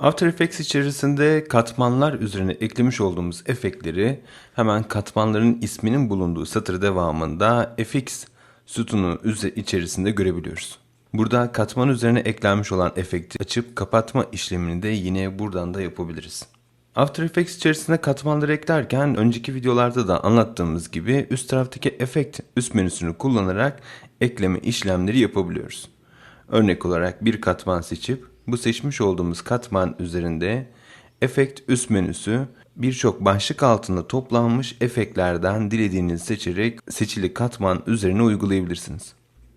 After Effects içerisinde katmanlar üzerine eklemiş olduğumuz efektleri hemen katmanların isminin bulunduğu satır devamında FX sütunu içerisinde görebiliyoruz. Burada katman üzerine eklenmiş olan efekti açıp kapatma işlemini de yine buradan da yapabiliriz. After Effects içerisinde katmanları eklerken önceki videolarda da anlattığımız gibi üst taraftaki efekt üst menüsünü kullanarak ekleme işlemleri yapabiliyoruz. Örnek olarak bir katman seçip bu seçmiş olduğumuz katman üzerinde efekt üst menüsü birçok başlık altında toplanmış efektlerden dilediğinizi seçerek seçili katman üzerine uygulayabilirsiniz.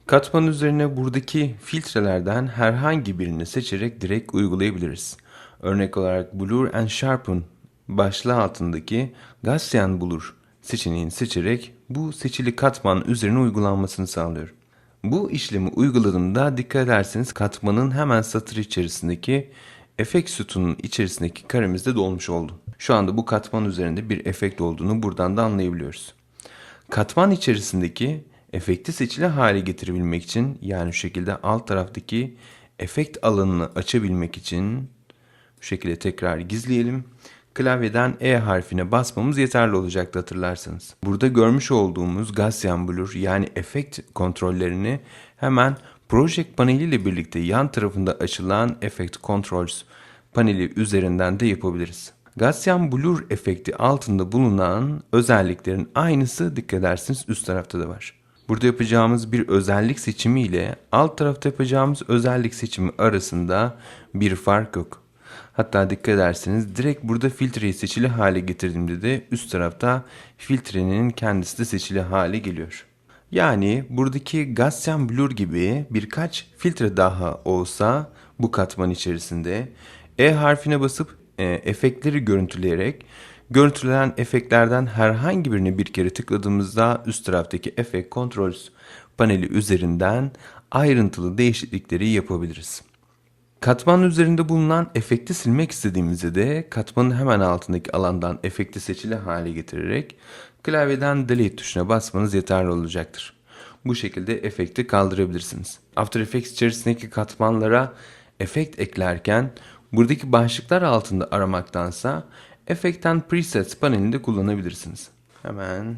Katman üzerine buradaki filtrelerden herhangi birini seçerek direkt uygulayabiliriz. Örnek olarak Blur and Sharpen başlığı altındaki Gaussian Blur seçeneğini seçerek bu seçili katman üzerine uygulanmasını sağlıyor. Bu işlemi uyguladığımda dikkat ederseniz katmanın hemen satır içerisindeki efekt sütunun içerisindeki karemiz de dolmuş oldu. Şu anda bu katman üzerinde bir efekt olduğunu buradan da anlayabiliyoruz. Katman içerisindeki efekti seçili hale getirebilmek için yani şu şekilde alt taraftaki efekt alanını açabilmek için bu şekilde tekrar gizleyelim. Klavyeden E harfine basmamız yeterli olacaktı hatırlarsanız. Burada görmüş olduğumuz Gaussian Blur yani efekt kontrollerini hemen Project paneliyle birlikte yan tarafında açılan Effect Controls paneli üzerinden de yapabiliriz. Gaussian Blur efekti altında bulunan özelliklerin aynısı dikkat ederseniz üst tarafta da var. Burada yapacağımız bir özellik seçimi ile alt tarafta yapacağımız özellik seçimi arasında bir fark yok. Hatta dikkat ederseniz direkt burada filtreyi seçili hale getirdiğimde de üst tarafta filtrenin kendisi de seçili hale geliyor. Yani buradaki Gaussian Blur gibi birkaç filtre daha olsa bu katman içerisinde E harfine basıp e, efektleri görüntüleyerek görüntülenen efektlerden herhangi birini bir kere tıkladığımızda üst taraftaki Effect Controls paneli üzerinden ayrıntılı değişiklikleri yapabiliriz. Katman üzerinde bulunan efekti silmek istediğimizde de katmanın hemen altındaki alandan efekti seçili hale getirerek klavyeden delete tuşuna basmanız yeterli olacaktır. Bu şekilde efekti kaldırabilirsiniz. After Effects içerisindeki katmanlara efekt eklerken buradaki başlıklar altında aramaktansa efektten presets panelinde kullanabilirsiniz. Hemen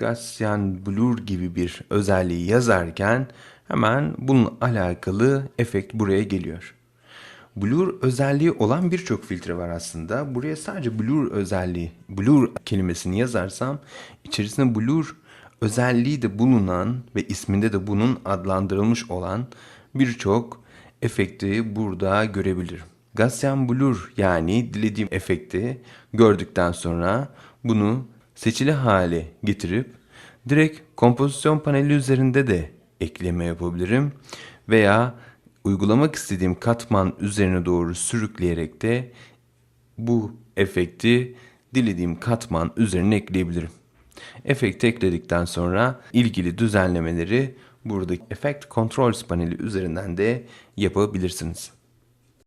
Gaussian Blur gibi bir özelliği yazarken hemen bunun alakalı efekt buraya geliyor. Blur özelliği olan birçok filtre var aslında. Buraya sadece blur özelliği, blur kelimesini yazarsam içerisinde blur özelliği de bulunan ve isminde de bunun adlandırılmış olan birçok efekti burada görebilirim. Gaussian Blur yani dilediğim efekti gördükten sonra bunu seçili hale getirip direkt kompozisyon paneli üzerinde de ekleme yapabilirim veya uygulamak istediğim katman üzerine doğru sürükleyerek de bu efekti dilediğim katman üzerine ekleyebilirim. Efekti ekledikten sonra ilgili düzenlemeleri buradaki Effect Controls paneli üzerinden de yapabilirsiniz.